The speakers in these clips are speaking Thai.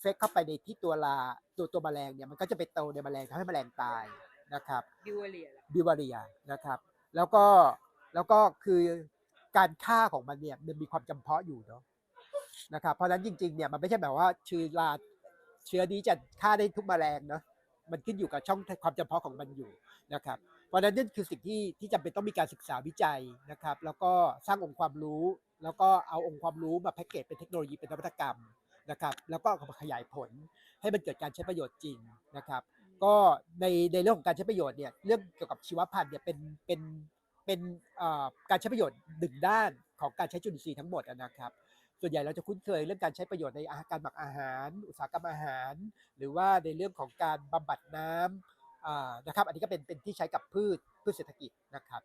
เฟกเข้าไปในที่ตัวลาตัวตัวแมลงเนี่ยมันก็จะไปโตในแมลงทำให้แมลงตายนะครับดิวเลียบิวาเรียนะครับ แล้วก็แล้วก็คือการฆ่าของมันเนี่ยมันมีความจำเพาะอยู่เนาะนะครับเพราะฉะนั้นจริงๆเนี่ยมันไม่ใช่แบบว่าเชื้อราเชื้อนี้จะฆ่าได้ทุกแมลงเนาะมันขึ้นอยู่กับช่องความจำเพาะของมันอยู่นะครับ เพราะฉะนั้นนั่นคือสิ่งที่ที่จำเป็นต้องมีการศึกษาวิจัยนะครับ แล้วก็สร้างองค์ความรู้ แล้วก็เอาองค์ความรู้มาแพ็กเกจเป็นเทคโนโลยีเป็นนวัตกรรม นะครับแล้วก็เอามาขยายผลให้มันเกิดการใช้ประโยชน์จริงนะครับก็ในในเรื่องของการใช้ประโยชน์เนี่ยเรื่องเกี่ยวกับชีวพันธุ์เนี่ยเป็นเป็นเป็นเอ่อการใช้ประโยชน์หนึ่งด้านของการใช้จุลินทรีย์ทั้งหมดอะนะครับส่วนใหญ่เราจะคุ้นเคยเรื่องการใช้ประโยชน์ในอาหารการหมักอาหาร อุตสาหกรรมอาหาร หรือว่าในเรื่องของการบำบัดน้ำอ่านะครับ อันนี้ก็เป็นเป็นที่ใช้กับพืชพืชเศรษฐกิจนะครับ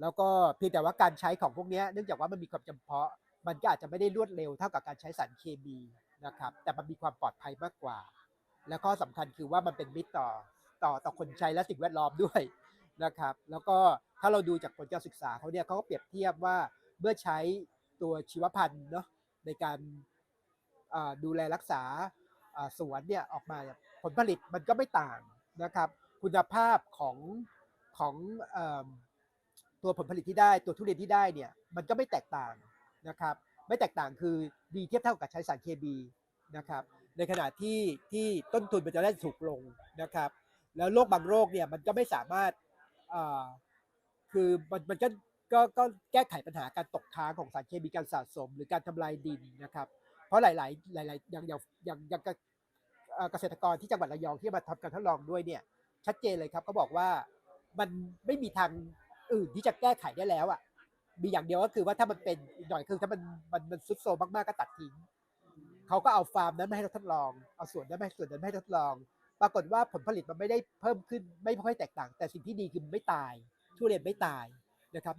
แล้วก็เพียงแต่ว่าการใช้ของพวกเนี้ยเนื่องจากว่ามันมีความจำเพาะ มันก็อาจจะไม่ได้รวดเร็วเท่ากับการใช้สารเคมีนะครับ แต่มันมีความปลอดภัยมากกว่า แล้วก็สำคัญคือว่ามันเป็นมิตรต่อต่อต่อคนใช้และสิ่งแวดล้อมด้วยนะครับ แล้วก็ถ้าเราดูจากผลการศึกษาเขาเนี่ยเขาก็เปรียบเทียบว่าเมื่อใช้ตัวชีวพันธุ์เนาะในการดูแลรักษาสวนเนี่ยออกมาผลผลิตมันก็ไม่ต่างนะครับ คุณภาพของของอตัวผลผลิตที่ได้ตัวทุเรียนที่ได้เนี่ยมันก็ไม่แตกต่าง นะครับไม่แตกต่างคือดีเทียบเท่ากับใช้สารเคมีนะครับในขณะที่ที่ต้นทุนมันจะได้ถูกลงนะครับ แล้วโรคบางโรคเนี่ยมันก็ไม่สามารถคือมันมันก็ก็ก็แก้ไขปัญหาการตกค้างของสารเคมีการสะสม หรือการทำลายดินนะครับ เพราะหลาย ๆ หลาย ๆ อย่างอย่างอย่างอย่างเกษตรกรที่จังหวัดระยองที่มาทำการทดลองด้วยเนี่ยชัดเจนเลยครับเขาบอกว่ามันไม่มีทางอื่นที่จะแก้ไขได้แล้วอะ มีอย่างเดียวก็คือว่าถ้ามันเป็นอีกหน่อยคือถ้ามันมันมันซุดโซมมากๆก็ตัดทิ้งเขาก็เอาฟาร์มนั้นมาให้เราทดลอง เอาส่วนนั้นมาให้ส่วนนั้นมาให้ทดลอง ปรากฏว่าผลผลิตมันไม่ได้เพิ่มขึ้นไม่ค่อยแตกต่าง แต่สิ่งที่ดีคือมันไม่ตายทุเรียนไม่ตายนะครับ